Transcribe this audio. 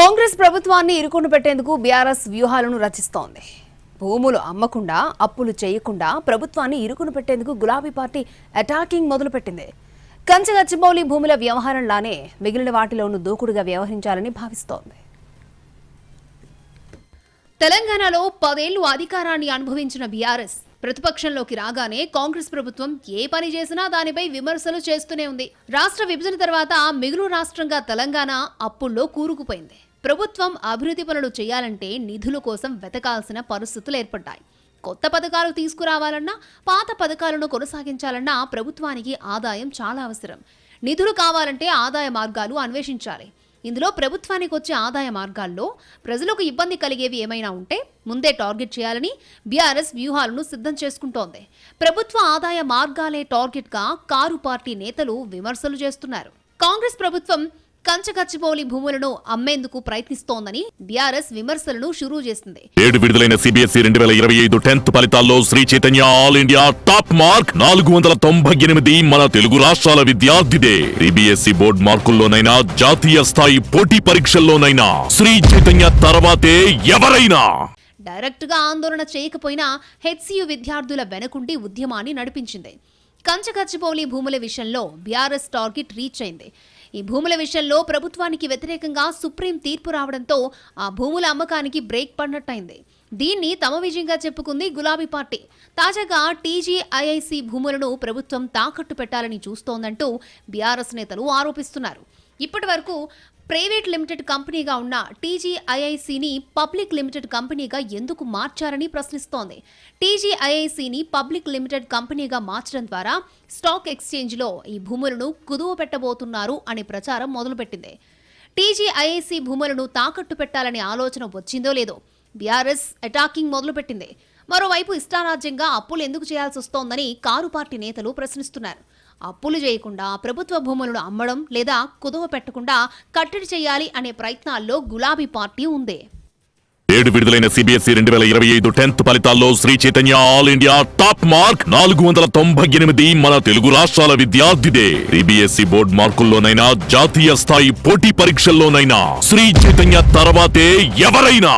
కాంగ్రెస్ ప్రభుత్వాన్ని ఇరుకును పెట్టేందుకు బీఆర్ఎస్ వ్యూహాలను రచిస్తోంది. భూములు అమ్మకుండా అప్పులు చేయకుండా ప్రభుత్వాన్ని ఇరుకును పెట్టేందుకు గులాబీ పార్టీ అటాకింగ్ మొదలుపెట్టింది. కంచగచ్చిబౌలి భూముల వ్యవహారంలానే మిగిలిన వాటిలోనూ దూకుడుగా వ్యవహరించాలని భావిస్తోంది. తెలంగాణలో పదేళ్ళు అధికారాన్ని అనుభవించిన బీఆర్ఎస్ ప్రతిపక్షంలోకి రాగానే కాంగ్రెస్ ప్రభుత్వం ఏ పని చేసినా దానిపై విమర్శలు చేస్తూనే ఉంది. రాష్ట్ర విభజన తర్వాత మిగులు రాష్ట్రంగా తెలంగాణ అప్పుల్లో కూరుకుపోయింది. ప్రభుత్వం అభివృద్ధి పనులు చేయాలంటే నిధుల కోసం వెతకాల్సిన పరిస్థితులు ఏర్పడ్డాయి. కొత్త పథకాలు తీసుకురావాలన్నా పాత పథకాలను కొనసాగించాలన్నా ప్రభుత్వానికి ఆదాయం చాలా అవసరం. నిధులు కావాలంటే ఆదాయ మార్గాలు అన్వేషించాలి. ఇందులో ప్రభుత్వానికి వచ్చే ఆదాయ మార్గాల్లో ప్రజలకు ఇబ్బంది కలిగేవి ఏమైనా ఉంటే ముందే టార్గెట్ చేయాలని బీఆర్ఎస్ వ్యూహాలను సిద్ధం చేసుకుంటోంది. ప్రభుత్వ ఆదాయ మార్గాలే టార్గెట్గా కారు పార్టీ నేతలు విమర్శలు చేస్తున్నారు. కాంగ్రెస్ ప్రభుత్వం కంచకచ్చిబౌలి భూములను అమ్మేందుకు ప్రయత్నిస్తోందని బీఆర్ఎస్ విమర్శలను షురూ చేసింది. ఏడు విడుదలైన సిబిఎస్ఈ రెండు వేల ఇరవై ఐదు టెన్త్ ఫలితాల్లో Sri Chaitanya all India top mark నాలుగు వందల తొంభై ఎనిమిది మన తెలుగు రాష్ట్రాల విద్యార్థిదే. సిబిఎస్ఈ బోర్డు మార్కుల్లోనైనా జాతీయ స్థాయి పోటీ పరీక్షల్లోనైనా శ్రీ చైతన్య తర్వాతే ఎవరైనా. డైరెక్ట్గా ఆందోళన చేయకపోయినా హెచ్సియు విద్యార్థుల వెనకుండి ఉద్యమాన్ని నడిపించింది. కంచగచ్చిబౌలి భూముల విషయంలో బీఆర్ఎస్ టార్గెట్ రీచ్ అయింది. ఈ భూముల విషయంలో ప్రభుత్వానికి వ్యతిరేకంగా సుప్రీం తీర్పు రావడంతో ఆ భూముల అమ్మకానికి బ్రేక్ పడినట్టయింది. దీన్ని తమ విజయంగా చెప్పుకుంది గులాబీ పార్టీ. తాజాగా టీజీఐఐసి భూములను ప్రభుత్వం తాకట్టు పెట్టాలని చూస్తోందంటూ బీఆర్ఎస్ నేతలు ఆరోపిస్తున్నారు. ఇప్పటి వరకు ప్రైవేట్ లిమిటెడ్ కంపెనీగా ఉన్న టీజీఐఐసిని పబ్లిక్ లిమిటెడ్ కంపెనీగా ఎందుకు మార్చారని ప్రశ్నిస్తోంది. టీజీఐఐసిని పబ్లిక్ లిమిటెడ్ కంపెనీగా మార్చడం ద్వారా స్టాక్ ఎక్స్చేంజ్లో ఈ భూములను కుదువ పెట్టబోతున్నారు అనే ప్రచారం మొదలుపెట్టింది. టీజీఐఐసి భూములను తాకట్టు పెట్టాలనే ఆలోచన వచ్చిందో లేదో బీఆర్ఎస్ అటాకింగ్ మొదలుపెట్టింది. మరోవైపు ఇష్టారాజ్యంగా అప్పులు ఎందుకు చేయాల్సి వస్తోందని కారు పార్టీ నేతలు ప్రశ్నిస్తున్నారు. అప్పులు చేయకుండా ప్రభుత్వ భూములను అమ్మడం లేదా కుదువ పెట్టకుండా కట్టడి చేయాలి అనే ప్రయత్నాల్లో గులాబీ పార్టీ ఉంది. ఏడు విడుదలైన సిబిఎస్ఈ రెండు వేల ఇరవై ఐదు టెన్త్ ఫలితాల్లో Sri Chaitanya all India top mark నాలుగు వందల తొంభై ఎనిమిది మన తెలుగు రాష్ట్రాల విద్యార్థిదే సిబిఎస్ఈ బోర్డు మార్కుల్లోనైనా జాతీయ స్థాయి పోటీ పరీక్షల్లోనైనా శ్రీ చైతన్య తర్వాతే ఎవరైనా.